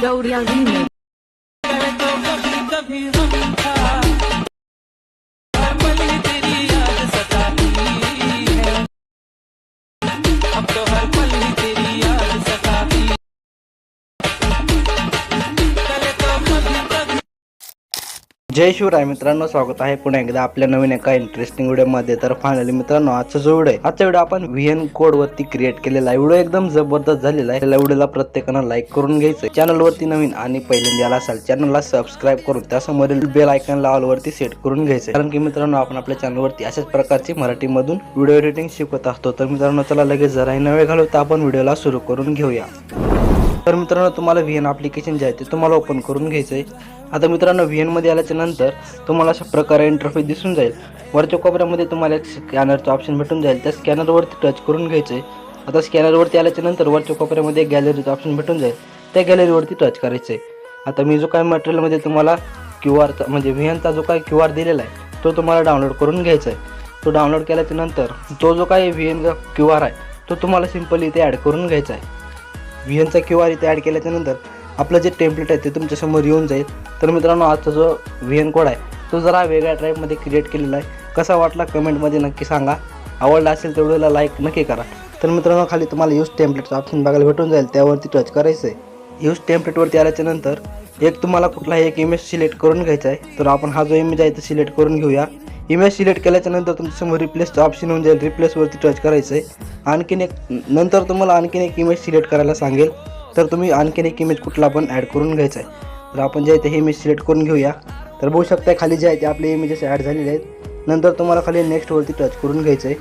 Gaudiya remix. जय शिवराय मित्रांनो स्वागत आहे पुन्हा एकदा आपल्या नवीन एका इंटरेस्टिंग व्हिडिओमध्ये तर फायनली मित्रांनो आजचा जो व्हिडिओ आहे आजचा व्हिडिओ आपण व्हीएन कोड वरती क्रिएट केलेला आहे. व्हिडिओ एकदम जबरदस्त झालेला आहे. त्या व्हिडिओला प्रत्येकानं लाईक करून घ्यायचं चॅनल वरती नवीन आणि पहिल्यांदा आला असाल चॅनलला सबस्क्राईब करून त्यासमोरील बेल आयकन ऑल वरती सेट करून घ्यायचं कारण की मित्रांनो आपण आपल्या चॅनलवरती अशाच प्रकारची मराठीमधून व्हिडिओ एडिटिंग शिकवत असतो. तर मित्रांनो चला लगेच जराही नवे घालवता आपण व्हिडिओला सुरू करून घेऊया. तर मित्रांनो तुम्हाला व्ही एन ॲप्लिकेशन जे आहे ते तुम्हाला ओपन करून घ्यायचं आहे आता मित्रांनो व्ही एनमध्ये आल्याच्यानंतर तुम्हाला अशा प्रकारे इंटरफेस दिसून जाईल. वरच्या कोपऱ्यामध्ये तुम्हाला एक स्कॅनरचं ऑप्शन भेटून जाईल. त्या स्कॅनरवरती टच करून घ्यायचं आहे आता स्कॅनरवरती आल्याच्यानंतर वरच्या कोपऱ्यामध्ये एक गॅलरीचं ऑप्शन भेटून जाईल. त्या गॅलरीवरती टच करायचं आहे आता मी जो काय मटेरियलमध्ये तुम्हाला क्यू आरचा म्हणजे व्ही एनचा जो काय क्यू आर दिलेला आहे तो तुम्हाला डाउनलोड करून घ्यायचा आहे तो डाउनलोड केल्याच्यानंतर तो जो काय व्ही एनचा क्यू आर आहे तो तुम्हाला सिम्पली इथे ॲड करून घ्यायचा आहे. व्ही एनचा क्यू आर इथे ॲड केल्याच्यानंतर आपलं जे टेम्पलेट आहे ते तुमच्यासमोर येऊन जाईल. तर मित्रांनो आजचा जो व्ही एन कोड आहे तो जरा वेगळ्या टाईपमध्ये क्रिएट केलेला आहे. कसा वाटला कमेंटमध्ये नक्की सांगा. आवडला असेल तर व्हिडिओला लाईक नक्की करा. तर मित्रांनो खाली तुम्हाला यूज टेम्पलेटचं ऑप्शन बघायला भेटून जाईल. त्यावरती टच करायचं आहे यूज टेम्पलेटवरती आल्याच्यानंतर एक तुम्हाला कुठलाही एक इमेज सिलेक्ट करून घ्यायचा आहे. तर आपण हा जो इमेज आहे तो सिलेक्ट करून घेऊया. इमेज सिलेक्ट केल्याच्यानंतर तुमच्यासमोर रिप्लेसचं ऑप्शन होऊन जाईल. रिप्लेसवरती टच करायचं आहे आणखीन एक नंतर तुम्हाला आणखीन एक इमेज सिलेक्ट करायला सांगेल. तर तुम्ही आणखीन एक इमेज कुठला पण ॲड करून घ्यायचा आहे तर आपण जे आहे ते इमेज सिलेक्ट करून घेऊया. तर बघू शकता खाली जे आहे ते आपले इमेजेस ॲड झालेले आहेत. नंतर तुम्हाला खाली नेक्स्टवरती टच करून घ्यायचं आहे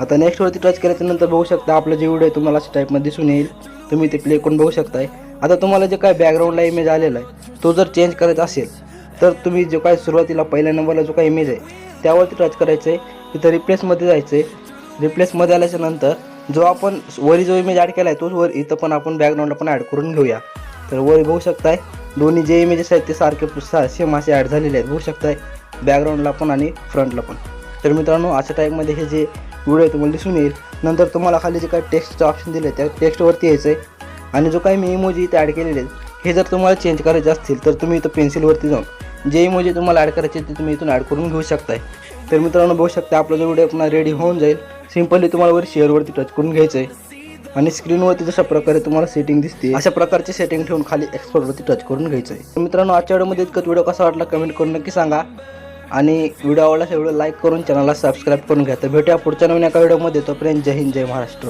आता नेक्स्टवरती टच केल्याच्यानंतर बघू शकता आपलं जे व्हिडिओ आहे तुम्हाला अशा टाईपमध्ये दिसून येईल. तुम्ही ते प्ले करून बघू शकताय. आता तुम्हाला जे काय बॅकग्राऊंडला इमेज आलेला आहे तो जर चेंज करायचा असेल तर तुम्ही जो काय सुरुवातीला पहिल्या नंबरला जो काय इमेज आहे त्यावरती टच करायचं आहे तिथं रिप्लेसमध्ये जायचं आहे रिप्लेसमध्ये आल्याच्यानंतर जो आपण वरी जो इमेज ॲड केला आहे तोच वर इथं पण आपण बॅकग्राऊंडला पण ॲड करून घेऊया. तर वर बघू शकताय दोन्ही जे इमेजेस आहेत ते सारखे सा सेम असे ॲड झालेले आहेत. बघू शकताय बॅकग्राऊंडला पण आणि फ्रंटला पण. तर मित्रांनो अशा टाईपमध्ये हे जे व्हिडिओ आहे तुम्हाला दिसून येईल. नंतर तुम्हाला खाली जे काही टेक्स्टचं ऑप्शन दिलं आहे त्या टेक्स्टवरती यायचं आहे आणि जो काही मी इमोजी इथे ॲड केलेले आहेत हे जर तुम्हाला चेंज करायचे असतील तर तुम्ही इथं पेन्सिलवरती जाऊन जे म्हणजे इमोजी तुम्हाला ॲड करायचे ते तुम्ही इथून ॲड करून घेऊ शकताय. तर मित्रांनो बघू शकता आपला जो व्हिडिओ पुन्हा रेडी होऊन जाईल. सिम्पली तुम्हाला वर शेअरवरती टच करून घ्यायचं आहे. आणि स्क्रीनवरती जशा प्रकारे तुम्हाला सेटिंग दिसते अशा प्रकारची सेटिंग ठेवून खाली एक्सपोर्टवरती टच करून घ्यायचं आहे. मित्रांनो आजच्या व्हिडिओमध्ये इतकं व्हिडिओ कसा वाटला कमेंट करून नक्की सांगा. आणि व्हिडिओ आवडला व्हिडिओ लाईक करून चॅनलला सबस्क्राईब करून घ्या. तर भेटूया पुढच्या नवीन एका व्हिडिओमध्ये तोपर्यंत जय हिंद जय महाराष्ट्र.